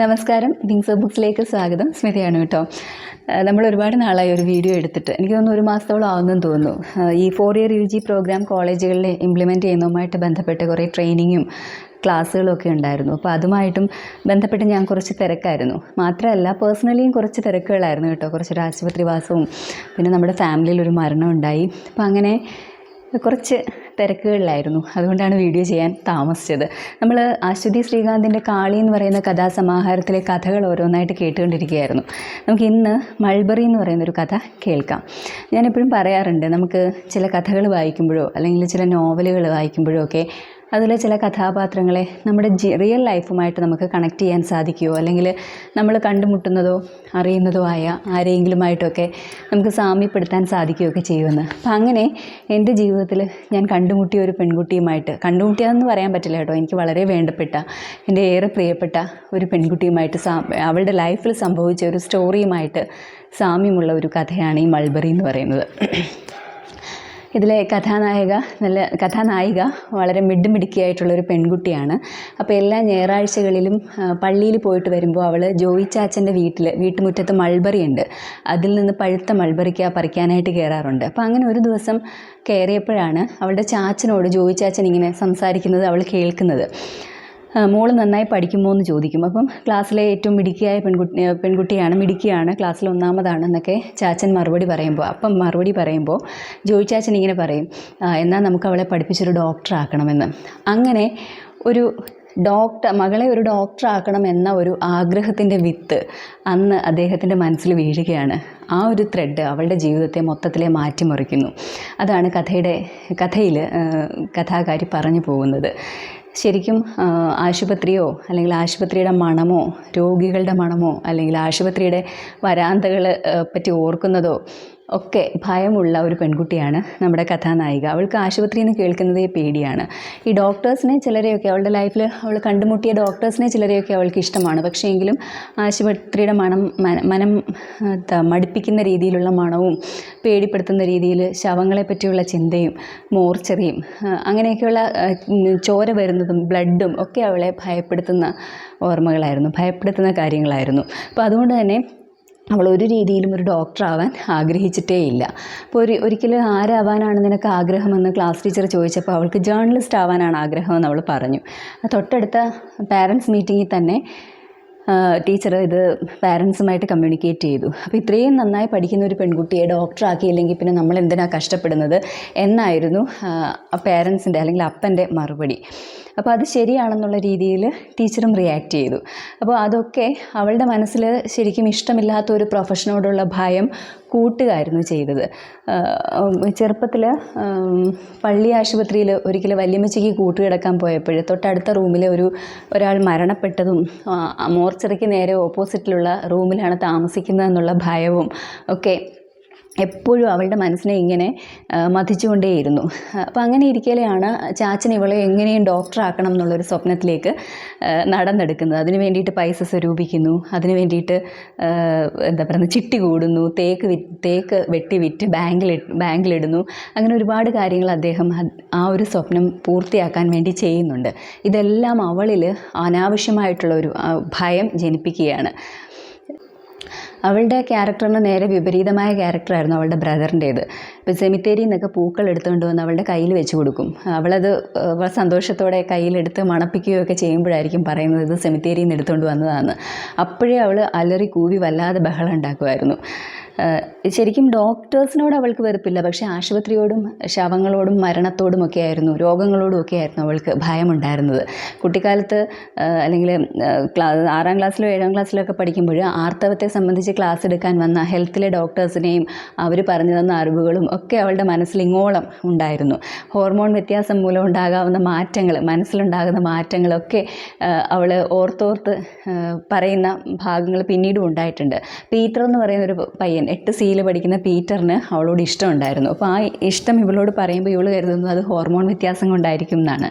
നമസ്കാരം. വിങ്സ് ബുക്സിലേക്ക് സ്വാഗതം. സ്മിതയാണ് കേട്ടോ. നമ്മൾ ഒരുപാട് നാളായി ഒരു വീഡിയോ എടുത്തിട്ട്. എനിക്ക് തോന്നുന്നു ഒരു മാസത്തോളം ആവുന്നെന്ന് തോന്നുന്നു. ഈ four year U G programme കോളേജുകളിൽ ഇംപ്ലിമെന്റ് ചെയ്യുന്നതുമായിട്ട് ബന്ധപ്പെട്ട് കുറേ ട്രെയിനിങ്ങും ക്ലാസ്സുകളൊക്കെ ഉണ്ടായിരുന്നു. അപ്പോൾ അതുമായിട്ടും ബന്ധപ്പെട്ട് ഞാൻ കുറച്ച് തിരക്കായിരുന്നു. മാത്രമല്ല പേഴ്സണലിയും കുറച്ച് തിരക്കുകളായിരുന്നു കേട്ടോ. കുറച്ചൊരു ആശുപത്രിവാസവും പിന്നെ നമ്മുടെ ഫാമിലിയിൽ ഒരു മരണം ഉണ്ടായി. അപ്പോൾ അങ്ങനെ കുറച്ച് തിരക്കുകളിലായിരുന്നു. അതുകൊണ്ടാണ് വീഡിയോ ചെയ്യാൻ താമസിച്ചത്. നമ്മൾ അശ്വതി ശ്രീകാന്തിന്റെ കാളി എന്ന് പറയുന്ന കഥാസമാഹാരത്തിലെ കഥകൾ ഓരോന്നായിട്ട് കേട്ടുകൊണ്ടിരിക്കുകയായിരുന്നു. നമുക്ക് ഇന്ന് മൾബറി എന്ന് പറയുന്നൊരു കഥ കേൾക്കാം. ഞാനെപ്പോഴും പറയാറുണ്ട് നമുക്ക് ചില കഥകൾ വായിക്കുമ്പോഴോ അല്ലെങ്കിൽ ചില നോവലുകൾ വായിക്കുമ്പോഴോ ഒക്കെ അതിലെ ചില കഥാപാത്രങ്ങളെ നമ്മുടെ റിയൽ ലൈഫുമായിട്ട് നമുക്ക് കണക്ട് ചെയ്യാൻ സാധിക്കുമോ അല്ലെങ്കിൽ നമ്മൾ കണ്ടുമുട്ടുന്നതോ അറിയുന്നതോ ആയ ആരെങ്കിലുമായിട്ടൊക്കെ നമുക്ക് സാമ്യപ്പെടുത്താൻ സാധിക്കുകയൊക്കെ ചെയ്യുമെന്ന്. അപ്പം അങ്ങനെ എന്റെ ജീവിതത്തിൽ ഞാൻ കണ്ടുമുട്ടിയ ഒരു പെൺകുട്ടിയുമായിട്ട് കണ്ടുമുട്ടിയതെന്ന് പറയാൻ പറ്റില്ല കേട്ടോ. എനിക്ക് വളരെ വേണ്ടപ്പെട്ട എന്റെ ഏറെ പ്രിയപ്പെട്ട ഒരു പെൺകുട്ടിയുമായിട്ട് സാ അവളുടെ ലൈഫിൽ സംഭവിച്ച ഒരു സ്റ്റോറിയുമായിട്ട് സാമ്യമുള്ള ഒരു കഥയാണ് ഈ മൾബറി എന്ന് പറയുന്നത്. ഇതിലെ കഥാനായക നല്ല കഥാനായിക വളരെ മിടുമിടുക്കിയായിട്ടുള്ള ഒരു പെൺകുട്ടിയാണ്. അപ്പോൾ എല്ലാ ഞായറാഴ്ചകളിലും പള്ളിയിൽ പോയിട്ട് വരുമ്പോൾ അവൾ ജോയി ചാച്ചന്റെ വീട്ടിൽ വീട്ടുമുറ്റത്ത് മൾബറി ഉണ്ട്. അതിൽ നിന്ന് പഴുത്ത മൾബറിക്ക പറിക്കാനായിട്ട് കയറാറുണ്ട് അപ്പോൾ അങ്ങനെ ഒരു ദിവസം കയറിയപ്പോഴാണ് അവളുടെ ചാച്ചനോട് ജോയി ചാച്ചൻ ഇങ്ങനെ സംസാരിക്കുന്നത് അവൾ കേൾക്കുന്നത്. മോൾ നന്നായി പഠിക്കുമോ എന്ന് ചോദിക്കും. അപ്പം ക്ലാസ്സിലെ ഏറ്റവും മിടുക്കിയായ പെൺകുട്ടി പെൺകുട്ടിയാണ് മിടുക്കിയാണ് ക്ലാസ്സിൽ ഒന്നാമതാണ് എന്നൊക്കെ ചാച്ചൻ മറുപടി പറയുമ്പോൾ അപ്പം മറുപടി പറയുമ്പോൾ ജോയി ചാച്ചൻ ഇങ്ങനെ പറയും "ആ, എന്നാൽ നമുക്ക് അവളെ പഠിപ്പിച്ചൊരു ഡോക്ടറാക്കണമെന്ന് അങ്ങനെ ഒരു ഡോക്ടർ മകളെ ഒരു ഡോക്ടറാക്കണം എന്ന ഒരു ആഗ്രഹത്തിന്റെ വിത്ത് അന്ന് അദ്ദേഹത്തിന്റെ മനസ്സിൽ വീഴുകയാണ്. ആ ഒരു ത്രെഡ് അവളുടെ ജീവിതത്തെ മൊത്തത്തിലെ മാറ്റിമറിക്കുന്നു. അതാണ് കഥയുടെ കഥയിൽ കഥാകാരി പറഞ്ഞു പോകുന്നത്. ശരിക്കും ആശുപത്രിയോ അല്ലെങ്കിൽ ആശുപത്രിയുടെ മണമോ രോഗികളുടെ മണമോ അല്ലെങ്കിൽ ആശുപത്രിയുടെ വരാന്തകൾ പറ്റി ഓർക്കുന്നതോ ഒക്കെ ഭയമുള്ള ഒരു പെൺകുട്ടിയാണ് നമ്മുടെ കഥാനായിക. അവൾക്ക് ആശുപത്രിയിൽ നിന്ന് കേൾക്കുന്നതേ പേടിയാണ്. ഈ ഡോക്ടേഴ്സിനെ ചിലരെയൊക്കെ അവളുടെ ലൈഫിൽ അവൾ കണ്ടുമുട്ടിയ ഡോക്ടേഴ്സിനെ ചിലരെയൊക്കെ അവൾക്ക് ഇഷ്ടമാണ്. പക്ഷേ എങ്കിലും ആശുപത്രിയുടെ മണം മന- മടുപ്പിക്കുന്ന രീതിയിലുള്ള മണവും പേടിപ്പെടുത്തുന്ന രീതിയിൽ ശവങ്ങളെ പറ്റിയുള്ള ചിന്തയും മോർച്ചറിയും അങ്ങനെയൊക്കെയുള്ള ചോര വരുന്നതും ബ്ലഡും ഒക്കെ അവളെ ഭയപ്പെടുത്തുന്ന ഓർമ്മകളായിരുന്നു ഭയപ്പെടുത്തുന്ന കാര്യങ്ങളായിരുന്നു. അപ്പോൾ അതുകൊണ്ട് തന്നെ അവൾ ഒരു രീതിയിലും ഒരു ഡോക്ടർ ആവാൻ ആഗ്രഹിച്ചിട്ടേ ഇല്ല. അപ്പോൾ ഒരു ഒരിക്കലും ആരാവാനാണ് നിനക്ക് ആഗ്രഹമെന്ന് ക്ലാസ് ടീച്ചർ ചോദിച്ചപ്പോൾ അവൾക്ക് ജേർണലിസ്റ്റ് ആവാനാണ് ആഗ്രഹമെന്ന് അവൾ പറഞ്ഞു. തൊട്ടടുത്ത പാരൻസ് മീറ്റിങ്ങിൽ തന്നെ ടീച്ചർ ഇത് പാരൻസുമായിട്ട് കമ്മ്യൂണിക്കേറ്റ് ചെയ്തു. അപ്പോൾ ഇത്രയും നന്നായി പഠിക്കുന്ന ഒരു പെൺകുട്ടിയെ ഡോക്ടറാക്കിയില്ലെങ്കിൽ പിന്നെ നമ്മൾ എന്തിനാണ് കഷ്ടപ്പെടുന്നത് എന്നായിരുന്നു പാരൻസിന്റെ അല്ലെങ്കിൽ അപ്പന്റെ മറുപടി. അപ്പോൾ അത് ശരിയാണെന്നുള്ള രീതിയിൽ ടീച്ചറും റിയാക്ട് ചെയ്തു. അപ്പോൾ അതൊക്കെ അവളുടെ മനസ്സിൽ ശരിക്കും ഇഷ്ടമില്ലാത്ത ഒരു പ്രൊഫഷനോടുള്ള ഭയം കൂട്ടുകയായിരുന്നു ചെയ്തത്. ചെറുപ്പത്തിൽ പള്ളി ആശുപത്രിയിൽ ഒരിക്കൽ വല്യമ്മച്ചിക്ക് കൂട്ടുകിടക്കാൻ പോയപ്പോൾ തൊട്ടടുത്ത റൂമിൽ ഒരു ഒരാൾ മരണപ്പെട്ടതും മോർച്ചറിക്ക് നേരെ ഓപ്പോസിറ്റിലുള്ള റൂമിലാണ് താമസിക്കുന്നതെന്നുള്ള ഭയവും ഒക്കെ എപ്പോഴും അവളുടെ മനസ്സിനെ ഇങ്ങനെ മതിച്ചുകൊണ്ടേയിരുന്നു അപ്പം അങ്ങനെ ഇരിക്കലെയാണ് ചാച്ചൻ ഇവളെ എങ്ങനെയും ഡോക്ടറാക്കണം എന്നുള്ളൊരു സ്വപ്നത്തിലേക്ക് നടന്നെടുക്കുന്നത്. അതിന് വേണ്ടിയിട്ട് പൈസ സ്വരൂപിക്കുന്നു. അതിന് വേണ്ടിയിട്ട് എന്താ പറയുക ചിട്ടി കൂടുന്നു. തേക്ക് വി തേക്ക് വെട്ടി വിറ്റ് ബാങ്കിൽ ബാങ്കിലിടുന്നു. അങ്ങനെ ഒരുപാട് കാര്യങ്ങൾ അദ്ദേഹം ആ ഒരു സ്വപ്നം പൂർത്തിയാക്കാൻ വേണ്ടി ചെയ്യുന്നുണ്ട്. ഇതെല്ലാം അവളിൽ അനാവശ്യമായിട്ടുള്ള ഒരു ഭയം ജനിപ്പിക്കുകയാണ്. അവളുടെ ക്യാരക്ടറിന് നേരെ വിപരീതമായ ക്യാരക്ടറായിരുന്നു അവളുടെ ബ്രദറിന്റേത്. ഇപ്പോൾ സെമിത്തേരി എന്നൊക്കെ പൂക്കൾ എടുത്തുകൊണ്ട് വന്ന് അവളുടെ കയ്യിൽ വെച്ച് കൊടുക്കും. അവളത് സന്തോഷത്തോടെ കയ്യിലെടുത്ത് മണപ്പിക്കുകയൊക്കെ ചെയ്യുമ്പോഴായിരിക്കും പറയുന്നത് ഇത് സെമിത്തേരിയിൽ നിന്ന് എടുത്തുകൊണ്ട് വന്നതാണ് അപ്പോഴേ അവൾ അലറി കൂവി വല്ലാതെ ബഹളം ഉണ്ടാക്കുമായിരുന്നു. ശരിക്കും ഡോക്ടേഴ്സിനോട് അവൾക്ക് വെറുപ്പില്ല. പക്ഷേ ആശുപത്രിയോടും ശവങ്ങളോടും മരണത്തോടും ഒക്കെ ആയിരുന്നു. രോഗങ്ങളോടും ഒക്കെ ആയിരുന്നു അവൾക്ക് ഭയമുണ്ടായിരുന്നത്. കുട്ടിക്കാലത്ത് അല്ലെങ്കിൽ ക്ലാ ആറാം ക്ലാസ്സിലോ ഏഴാം ക്ലാസ്സിലോ ഒക്കെ പഠിക്കുമ്പോൾ ആർത്തവത്തെ സംബന്ധിച്ച് ക്ലാസ് എടുക്കാൻ വന്ന ഹെൽത്തിലെ ഡോക്ടേഴ്സിനെയും അവർ പറഞ്ഞു തന്ന അറിവുകളും ഒക്കെ അവളുടെ മനസ്സിൽ ഇങ്ങോളം ഉണ്ടായിരുന്നു. ഹോർമോൺ വ്യത്യാസം മൂലം ഉണ്ടാകാവുന്ന മാറ്റങ്ങൾ മനസ്സിലുണ്ടാകുന്ന മാറ്റങ്ങളൊക്കെ അവൾ ഓർത്തോർത്ത് പറയുന്ന ഭാഗങ്ങൾ പിന്നീടും ഉണ്ടായിട്ടുണ്ട്. പീറ്റർ എന്ന് പറയുന്ന ഒരു പയ്യൻ നയൻ എട്ട് സിയിൽ പഠിക്കുന്ന പീറ്ററിന് അവളോട് ഇഷ്ടമുണ്ടായിരുന്നു. അപ്പോൾ ആ ഇഷ്ടം ഇവളോട് പറയുമ്പോൾ ഇവൾ കരുതുന്നു അത് ഹോർമോൺ വ്യത്യാസം കൊണ്ടായിരിക്കും എന്നാണ്.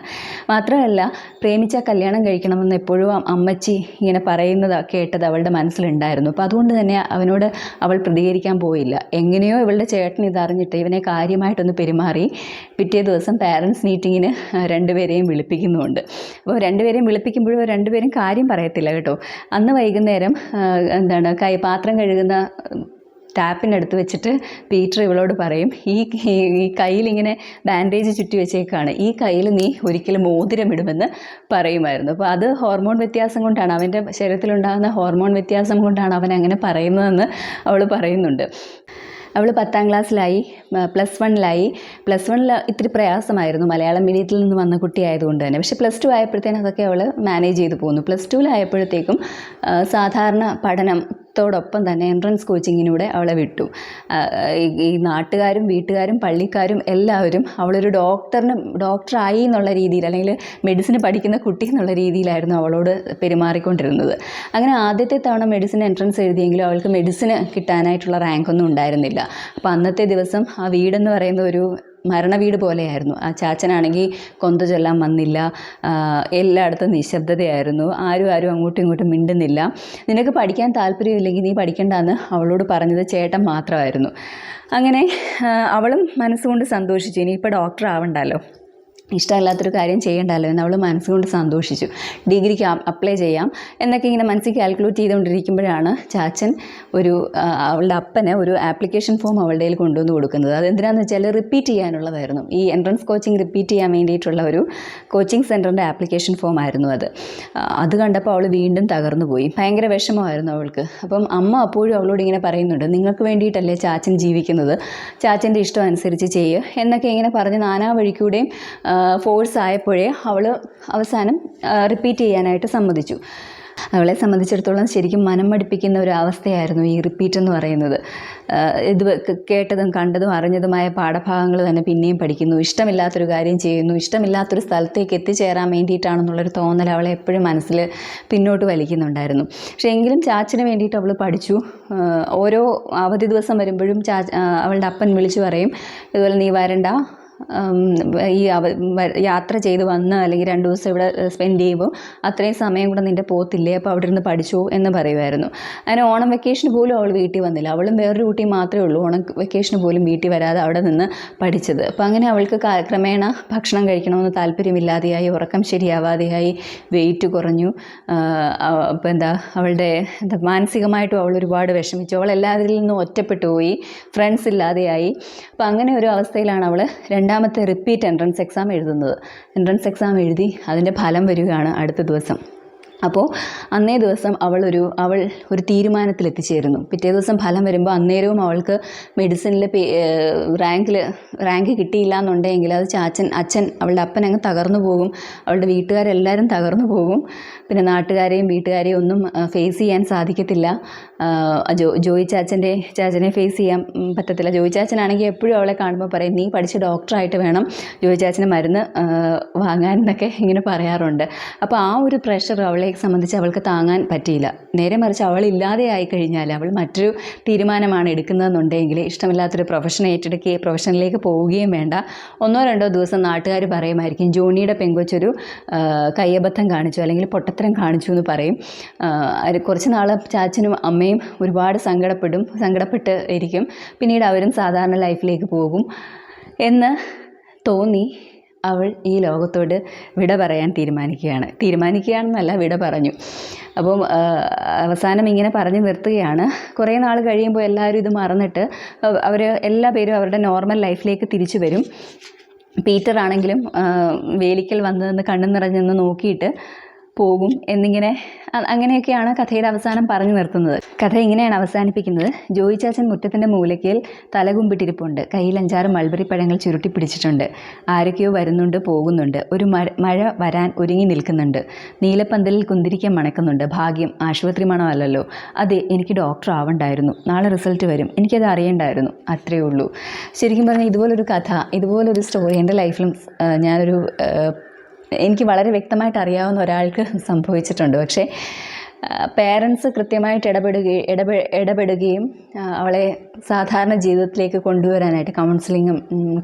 മാത്രമല്ല പ്രേമിച്ച കല്യാണം കഴിക്കണമെന്ന് എപ്പോഴും അമ്മച്ചി ഇങ്ങനെ പറയുന്നത് കേട്ടത് അവളുടെ മനസ്സിലുണ്ടായിരുന്നു. അപ്പോൾ അതുകൊണ്ട് തന്നെ അവനോട് അവൾ പ്രതികരിക്കാൻ പോയില്ല. എങ്ങനെയോ ഇവളുടെ ചേട്ടൻ ഇതറിഞ്ഞിട്ട് ഇവനെ കാര്യമായിട്ടൊന്ന് പെരുമാറി പിറ്റേ ദിവസം പാരൻസ് മീറ്റിങ്ങിന് രണ്ടുപേരെയും വിളിപ്പിക്കുന്നുമുണ്ട്. അപ്പോൾ രണ്ടുപേരെയും വിളിപ്പിക്കുമ്പോഴും രണ്ടുപേരും കാര്യം പറയത്തില്ല കേട്ടോ. അന്ന് വൈകുന്നേരം എന്താണ് കൈ പാത്രം കഴുകുന്ന ടാപ്പിനടുത്ത് വെച്ചിട്ട് പീറ്റർ ഇവളോട് പറയും ഈ ഈ കയ്യിൽ ഇങ്ങനെ ബാൻഡേജ് ചുറ്റി വെച്ചേക്കാണ്. ഈ കയ്യിൽ നീ ഒരിക്കലും മോതിരമിടുമെന്ന് പറയുമായിരുന്നു. അപ്പോൾ അത് ഹോർമോൺ വ്യത്യാസം കൊണ്ടാണ് അവന്റെ ശരീരത്തിലുണ്ടാകുന്ന ഹോർമോൺ വ്യത്യാസം കൊണ്ടാണ് അവൻ അങ്ങനെ പറയുന്നതെന്ന് അവൾ പറയുന്നുണ്ട്. അവൾ പത്താം ക്ലാസ്സിലായി പ്ലസ് വണ്ണിലായി. പ്ലസ് വണ്ണിൽ ഇത്തിരി പ്രയാസമായിരുന്നു. മലയാളം മീഡിയത്തിൽ നിന്ന് വന്ന കുട്ടിയായതുകൊണ്ട് തന്നെ. പക്ഷേ പ്ലസ് ടു ആയപ്പോഴത്തേനും അതൊക്കെ അവൾ മാനേജ് ചെയ്ത് പോകുന്നു പ്ലസ് ടുവിലായപ്പോഴത്തേക്കും സാധാരണ സാധാരണ പഠനത്തോടൊപ്പം തന്നെ എൻട്രൻസ് കോച്ചിങ്ങിനൂടെ അവളെ വിട്ടു. ഈ നാട്ടുകാരും വീട്ടുകാരും പള്ളിക്കാരും എല്ലാവരും അവളൊരു ഡോക്ടറിന് ഡോക്ടറായി എന്നുള്ള രീതിയിൽ അല്ലെങ്കിൽ മെഡിസിൻ പഠിക്കുന്ന കുട്ടി എന്നുള്ള രീതിയിലായിരുന്നു അവളോട് പെരുമാറിക്കൊണ്ടിരുന്നത്. അങ്ങനെ ആദ്യത്തെ തവണ മെഡിസിൻ എൻട്രൻസ് എഴുതിയെങ്കിലും അവൾക്ക് മെഡിസിന് കിട്ടാനായിട്ടുള്ള റാങ്ക് ഒന്നും ഉണ്ടായിരുന്നില്ല. അപ്പോൾ അന്നത്തെ ദിവസം ആ വീടെന്ന് പറയുന്ന ഒരു മരണ വീട് പോലെയായിരുന്നു. ആ ചാച്ചനാണെങ്കിൽ കൊന്ത ചൊല്ലാൻ വന്നില്ല. എല്ലായിടത്തും നിശബ്ദതയായിരുന്നു. ആരും ആരും അങ്ങോട്ടും ഇങ്ങോട്ടും മിണ്ടുന്നില്ല. നിനക്ക് പഠിക്കാൻ താല്പര്യമില്ലെങ്കിൽ നീ പഠിക്കണ്ടെന്ന് അവളോട് പറഞ്ഞത് ചേട്ടൻ മാത്രമായിരുന്നു. അങ്ങനെ അവളും മനസ്സുകൊണ്ട് സന്തോഷിച്ചു. ഇനിയിപ്പോൾ ഡോക്ടർ ആവണ്ടല്ലോ. ഇഷ്ടമല്ലാത്തൊരു കാര്യം ചെയ്യണ്ടല്ലോ എന്ന് അവൾ മനസ്സുകൊണ്ട് സന്തോഷിച്ചു. ഡിഗ്രിക്ക് അപ്ലൈ ചെയ്യാം എന്നൊക്കെ ഇങ്ങനെ മനസ്സിൽ കാൽക്കുലേറ്റ് ചെയ്തുകൊണ്ടിരിക്കുമ്പോഴാണ് ചാച്ചൻ ഒരു അവളുടെ അപ്പന് ഒരു ആപ്ലിക്കേഷൻ ഫോം അവളുടെ കയ്യിൽ കൊണ്ടുവന്ന് കൊടുക്കുന്നത്. അതെന്തിനാന്ന് വെച്ചാൽ റിപ്പീറ്റ് ചെയ്യാനുള്ളതായിരുന്നു. ഈ എൻട്രൻസ് കോച്ചിങ് റിപ്പീറ്റ് ചെയ്യാൻ വേണ്ടിയിട്ടുള്ള ഒരു കോച്ചിങ് സെന്ററിന്റെ ആപ്ലിക്കേഷൻ ഫോം ആയിരുന്നു അത്. അത് കണ്ടപ്പോൾ അവൾ വീണ്ടും തകർന്നു പോയി. ഭയങ്കര വിഷമമായിരുന്നു അവൾക്ക്. അപ്പം അമ്മ അപ്പോഴും അവളോട് ഇങ്ങനെ പറയുന്നുണ്ട് നിങ്ങൾക്ക് വേണ്ടിയിട്ടല്ലേ ചാച്ചൻ ജീവിക്കുന്നത്? ചാച്ചന്റെ ഇഷ്ടം അനുസരിച്ച് ചെയ്യുക എന്നൊക്കെ ഇങ്ങനെ പറഞ്ഞ് നാനാ വഴിക്കൂടെയും ഫോഴ്സ് ആയപ്പോഴേ അവൾ അവസാനം റിപ്പീറ്റ് ചെയ്യാനായിട്ട് സമ്മതിച്ചു. അവളെ സംബന്ധിച്ചിടത്തോളം ശരിക്കും മനം മടിപ്പിക്കുന്ന ഒരു അവസ്ഥയായിരുന്നു ഈ റിപ്പീറ്റ് എന്ന് പറയുന്നത്. ഇത് കേട്ടതും കണ്ടതും അറിഞ്ഞതുമായ പാഠഭാഗങ്ങൾ തന്നെ പിന്നെയും പഠിക്കുന്നു. ഇഷ്ടമില്ലാത്തൊരു കാര്യം ചെയ്യുന്നു. ഇഷ്ടമില്ലാത്തൊരു സ്ഥലത്തേക്ക് എത്തിച്ചേരാൻ വേണ്ടിയിട്ടാണെന്നുള്ളൊരു തോന്നൽ അവളെ എപ്പോഴും മനസ്സിൽ പിന്നോട്ട് വലിക്കുന്നുണ്ടായിരുന്നു. പക്ഷേ എങ്കിലും ചാച്ചന് വേണ്ടിയിട്ട് അവൾ പഠിച്ചു. ഓരോ അവധി ദിവസം വരുമ്പോഴും ചാ അവളുടെ അപ്പൻ വിളിച്ചു പറയും ഇതുപോലെ നീ വരണ്ട. ഈ യാത്ര ചെയ്ത് വന്ന് അല്ലെങ്കിൽ രണ്ട് ദിവസം ഇവിടെ സ്പെൻഡ് ചെയ്യുമ്പോൾ അത്രയും സമയം കൂടെ നിന്റെ പോത്തില്ലേ അപ്പോൾ അവിടെ ഇരുന്ന് പഠിച്ചോ എന്ന് പറയുമായിരുന്നു. അങ്ങനെ ഓണം വെക്കേഷൻ പോലും അവൾ വീട്ടിൽ വന്നില്ല. അവളും വേറൊരു കുട്ടി മാത്രമേ ഉള്ളൂ ഓണം വെക്കേഷൻ പോലും വീട്ടിൽ വരാതെ അവിടെ നിന്ന് പഠിച്ചത്. അപ്പോൾ അങ്ങനെ അവൾക്ക് ക്രമേണ ഭക്ഷണം കഴിക്കണമെന്ന് താല്പര്യമില്ലാതെയായി ഉറക്കം ശരിയാവാതെയായി വെയിറ്റ് കുറഞ്ഞു. അപ്പോൾ എന്താ അവളുടെ എന്താ മാനസികമായിട്ടും അവൾ ഒരുപാട് വിഷമിച്ചു. അവൾ എല്ലാവരിൽ നിന്നും ഒറ്റപ്പെട്ടു പോയി ഫ്രണ്ട്സ് ഇല്ലാതെയായി. അപ്പോൾ അങ്ങനെ ഒരു അവസ്ഥയിലാണ് അവൾ രണ്ടാമത്തെ റിപ്പീറ്റ് എൻട്രൻസ് എക്സാം എഴുതുന്നത്. എൻട്രൻസ് എക്സാം എഴുതി അതിന്റെ ഫലം വരികയാണ് അടുത്ത ദിവസം. അപ്പോൾ അന്നേ ദിവസം അവളൊരു അവൾ ഒരു തീരുമാനത്തിൽ എത്തിച്ചേരുന്നു പിറ്റേ ദിവസം ഫലം വരുമ്പോൾ അന്നേരവും അവൾക്ക് മെഡിസിനിൽ റാങ്കിൽ റാങ്ക് കിട്ടിയില്ല എന്നുണ്ടെങ്കിൽ അത് ചാച്ചൻ അച്ഛൻ അവളുടെ അപ്പൻ അങ്ങ് തകർന്നു പോകും. അവളുടെ വീട്ടുകാരെല്ലാവരും തകർന്നു പോകും. പിന്നെ നാട്ടുകാരെയും വീട്ടുകാരെയും ഒന്നും ഫേസ് ചെയ്യാൻ സാധിക്കത്തില്ല. ജോ ജോയി ചാച്ചന്റെ ചാച്ചനെ ഫേസ് ചെയ്യാൻ പറ്റത്തില്ല. ജോയി ചാച്ചനാണെങ്കിൽ എപ്പോഴും അവളെ കാണുമ്പോൾ പറയും നീ പഠിച്ച ഡോക്ടറായിട്ട് വേണം ജോയി ചാച്ചന് മരുന്ന് വാങ്ങാൻ എന്നൊക്കെ ഇങ്ങനെ പറയാറുണ്ട്. അപ്പോൾ ആ ഒരു പ്രഷർ അവളെ സംബന്ധിച്ച് അവൾക്ക് താങ്ങാൻ പറ്റിയില്ല. നേരെ മറിച്ച് അവൾ ഇല്ലാതെ ആയി കഴിഞ്ഞാൽ അവൾ മറ്റൊരു തീരുമാനമാണ് എടുക്കുന്നതെന്നുണ്ടെങ്കിൽ ഇഷ്ടമില്ലാത്തൊരു പ്രൊഫഷൻ ഏറ്റെടുക്കുകയും പ്രൊഫഷനിലേക്ക് പോവുകയും വേണ്ട. ഒന്നോ രണ്ടോ ദിവസം നാട്ടുകാർ പറയുമായിരിക്കും ജോണിയുടെ പെങ്കൊച്ചൊരു കയ്യബദ്ധം കാണിച്ചു അല്ലെങ്കിൽ പൊട്ടത്തരം കാണിച്ചു എന്ന് പറയും. കുറച്ച് നാൾ ചാച്ചനും അമ്മയും ഒരുപാട് സങ്കടപ്പെടും സങ്കടപ്പെട്ട് ഇരിക്കും. പിന്നീട് അവരും സാധാരണ ലൈഫിലേക്ക് പോകും. എന്ന് തോന്നി. അവൾ ഈ ലോകത്തോട് വിട പറയാൻ തീരുമാനിക്കുകയാണ്. തീരുമാനിക്കുകയാണെന്നല്ല വിട പറഞ്ഞു. അപ്പം അവസാനം ഇങ്ങനെ പറഞ്ഞു നിർത്തുകയാണ്. കുറേ നാൾ കഴിയുമ്പോൾ എല്ലാവരും ഇത് മറന്നിട്ട് അവർ എല്ലാ പേരും അവരുടെ നോർമൽ ലൈഫിലേക്ക് തിരിച്ചു വരും. പീറ്റർ ആണെങ്കിലും വേലിക്കൽ വന്നതെന്ന് കണ്ണു നിറഞ്ഞെന്ന് നോക്കിയിട്ട് പോകും എന്നിങ്ങനെ അങ്ങനെയൊക്കെയാണ് കഥയുടെ അവസാനം പറഞ്ഞു നിർത്തുന്നത്. കഥ ഇങ്ങനെയാണ് അവസാനിപ്പിക്കുന്നത്. ജോയി ചാച്ചൻ മുറ്റത്തിന്റെ മൂലയ്ക്കൽ തലകുമ്പിട്ടിരിപ്പുണ്ട്. കയ്യിൽ അഞ്ചാറ് മൾബറി പഴങ്ങൾ ചുരുട്ടി പിടിച്ചിട്ടുണ്ട്. ആരൊക്കെയോ വരുന്നുണ്ട് പോകുന്നുണ്ട്. ഒരു മഴ വരാൻ ഒരുങ്ങി നിൽക്കുന്നുണ്ട്. നീലപ്പന്തലിൽ കുന്തിരിക്കം മണക്കുന്നുണ്ട്. ഭാഗ്യം ആശുപത്രി മണമല്ലല്ലോ. അതെ എനിക്ക് ഡോക്ടർ ആവണ്ടായിരുന്നു. നാളെ റിസൾട്ട് വരും. എനിക്കത് അറിയണ്ടായിരുന്നു. അത്രയേ ഉള്ളൂ. ശരിക്കും പറഞ്ഞാൽ ഇതുപോലൊരു കഥ ഇതുപോലൊരു സ്റ്റോറി എന്റെ ലൈഫിലും ഞാനൊരു എനിക്ക് വളരെ വ്യക്തമായിട്ട് അറിയാവുന്ന ഒരാൾക്ക് സംഭവിച്ചിട്ടുണ്ട്. പക്ഷേ പേരൻസ് കൃത്യമായിട്ട് ഇടപെടുകയും ഇടപെ ഇടപെടുകയും അവളെ സാധാരണ ജീവിതത്തിലേക്ക് കൊണ്ടുവരാനായിട്ട് കൗൺസിലിങ്ങും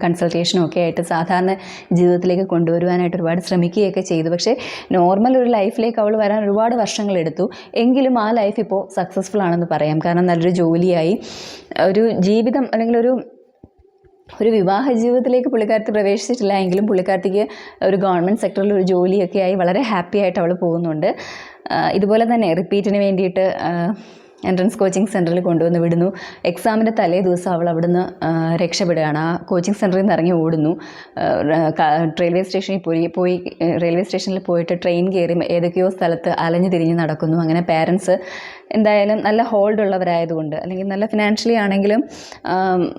കൺസൾട്ടേഷനും ഒക്കെ ആയിട്ട് സാധാരണ ജീവിതത്തിലേക്ക് കൊണ്ടുവരുവാനായിട്ട് ഒരുപാട് ശ്രമിക്കുകയൊക്കെ ചെയ്തു. പക്ഷേ നോർമൽ ഒരു ലൈഫിലേക്ക് അവൾ വരാൻ ഒരുപാട് വർഷങ്ങൾ എടുത്തു. എങ്കിലും ആ ലൈഫ് ഇപ്പോൾ സക്സസ്ഫുൾ ആണെന്ന് പറയാം. കാരണം നല്ലൊരു ജോലിയായി. ഒരു ജീവിതം അല്ലെങ്കിൽ ഒരു ഒരു വിവാഹ ജീവിതത്തിലേക്ക് പുള്ളിക്കാരത്തി പ്രവേശിച്ചിട്ടില്ല എങ്കിലും പുള്ളിക്കാരത്തിക്ക് ഒരു ഗവൺമെന്റ് സെക്ടറിൽ ഒരു ജോലിയൊക്കെ ആയി വളരെ ഹാപ്പി ആയിട്ട് അവൾ പോകുന്നുണ്ട്. ഇതുപോലെ തന്നെ റിപ്പീറ്റിന് വേണ്ടിയിട്ട് എൻട്രൻസ് കോച്ചിങ് സെന്ററിൽ കൊണ്ടുവന്ന് വിടുന്നു. എക്സാമിന്റെ തലേ ദിവസം അവൾ അവിടുന്ന് രക്ഷപ്പെടുകയാണ്. ആ കോച്ചിങ് സെന്ററിൽ നിന്ന് ഇറങ്ങി ഓടുന്നു. റെയിൽവേ സ്റ്റേഷനിൽ പോയി പോയി റെയിൽവേ സ്റ്റേഷനിൽ പോയിട്ട് ട്രെയിൻ കയറി ഏതൊക്കെയോ സ്ഥലത്ത് അലഞ്ഞു തിരിഞ്ഞ് നടക്കുന്നു. അങ്ങനെ പാരൻസ് എന്തായാലും നല്ല ഹോൾഡ് ഉള്ളവരായതുകൊണ്ട് അല്ലെങ്കിൽ നല്ല ഫിനാൻഷ്യലി ആണെങ്കിലും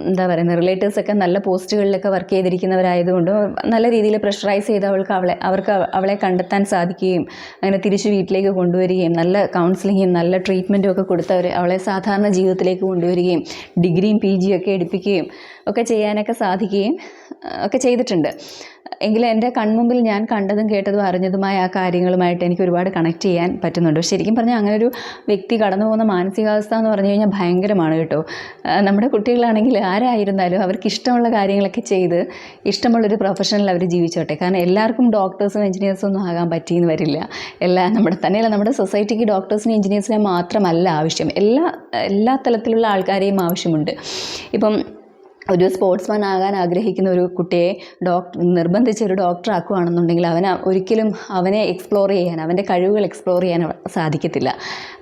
എന്താ പറയുന്നത് റിലേറ്റീവ്സൊക്കെ നല്ല പോസ്റ്റുകളിലൊക്കെ വർക്ക് ചെയ്തിരിക്കുന്നവരായതുകൊണ്ട് നല്ല രീതിയിൽ പ്രഷറൈസ് ചെയ്ത് അവൾക്ക് അവളെ അവർക്ക് അവളെ കണ്ടെത്താൻ സാധിക്കുകയും അങ്ങനെ തിരിച്ച് വീട്ടിലേക്ക് കൊണ്ടുവരികയും നല്ല കൗൺസിലിങ്ങും നല്ല ട്രീറ്റ്മെന്റും ഒക്കെ കൊടുത്തവർ അവളെ സാധാരണ ജീവിതത്തിലേക്ക് കൊണ്ടുവരികയും ഡിഗ്രിയും പി ഒക്കെ എടുപ്പിക്കുകയും ഒക്കെ ചെയ്യാനൊക്കെ സാധിക്കുകയും ഒക്കെ ചെയ്തിട്ടുണ്ട്. എങ്കിലും എന്റെ കൺമുമ്പിൽ ഞാൻ കണ്ടതും കേട്ടതും അറിഞ്ഞതുമായ ആ കാര്യങ്ങളുമായിട്ട് എനിക്ക് ഒരുപാട് കണക്ട് ചെയ്യാൻ പറ്റുന്നുണ്ട്. ശരിക്കും പറഞ്ഞാൽ അങ്ങനെ ഒരു വ്യക്തി കടന്നു പോകുന്ന മാനസികാവസ്ഥ എന്ന് പറഞ്ഞു കഴിഞ്ഞാൽ ഭയങ്കരമാണ് കേട്ടോ. നമ്മുടെ കുട്ടികളാണെങ്കിൽ ആരായിരുന്നാലും അവർക്ക് ഇഷ്ടമുള്ള കാര്യങ്ങളൊക്കെ ചെയ്ത് ഇഷ്ടമുള്ളൊരു പ്രൊഫഷനിൽ അവർ ജീവിച്ചോട്ടെ. കാരണം എല്ലാവർക്കും ഡോക്ടേഴ്സും എഞ്ചിനീയേഴ്സും ഒന്നും ആകാൻ പറ്റിയെന്ന് വരില്ല. എല്ലാ നമ്മുടെ തന്നെയല്ല നമ്മുടെ സൊസൈറ്റിക്ക് ഡോക്ടേഴ്സിനും എഞ്ചിനീയേഴ്സിനെ മാത്രമല്ല ആവശ്യം. എല്ലാ എല്ലാ തലത്തിലുള്ള ആൾക്കാരെയും ആവശ്യമുണ്ട്. ഇപ്പം ഒരു സ്പോർട്സ്മാൻ ആകാൻ ആഗ്രഹിക്കുന്ന ഒരു കുട്ടിയെ ഡോക്ടർ നിർബന്ധിച്ച് ഒരു ഡോക്ടർ ആക്കുകയാണെന്നുണ്ടെങ്കിൽ അവന് ഒരിക്കലും അവനെ എക്സ്പ്ലോർ ചെയ്യാൻ അവന്റെ കഴിവുകൾ എക്സ്പ്ലോർ ചെയ്യാൻ സാധിക്കത്തില്ല.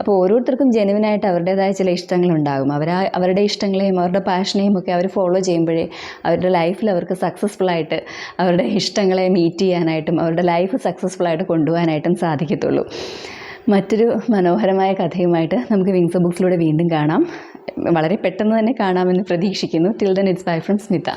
അപ്പോൾ ഓരോരുത്തർക്കും ജെനുവിനായിട്ട് അവരുടേതായ ചില ഇഷ്ടങ്ങളുണ്ടാകും. അവർ അവരുടെ ഇഷ്ടങ്ങളെയും അവരുടെ പാഷനെയും ഒക്കെ അവർ ഫോളോ ചെയ്യുമ്പോഴേ അവരുടെ ലൈഫിൽ അവർക്ക് സക്സസ്ഫുൾ ആയിട്ട് അവരുടെ ഇഷ്ടങ്ങളെ മീറ്റ് ചെയ്യാനായിട്ടും അവരുടെ ലൈഫ് സക്സസ്ഫുൾ ആയിട്ട് കൊണ്ടുപോകാനായിട്ടും സാധിക്കത്തുള്ളൂ. മറ്റൊരു മനോഹരമായ കഥയുമായിട്ട് നമുക്ക് വിങ്സ് ബുക്സിലൂടെ വീണ്ടും കാണാം. വളരെ പെട്ടെന്ന് തന്നെ കാണാമെന്ന് പ്രതീക്ഷിക്കുന്നു. Till then it's bye from Smitha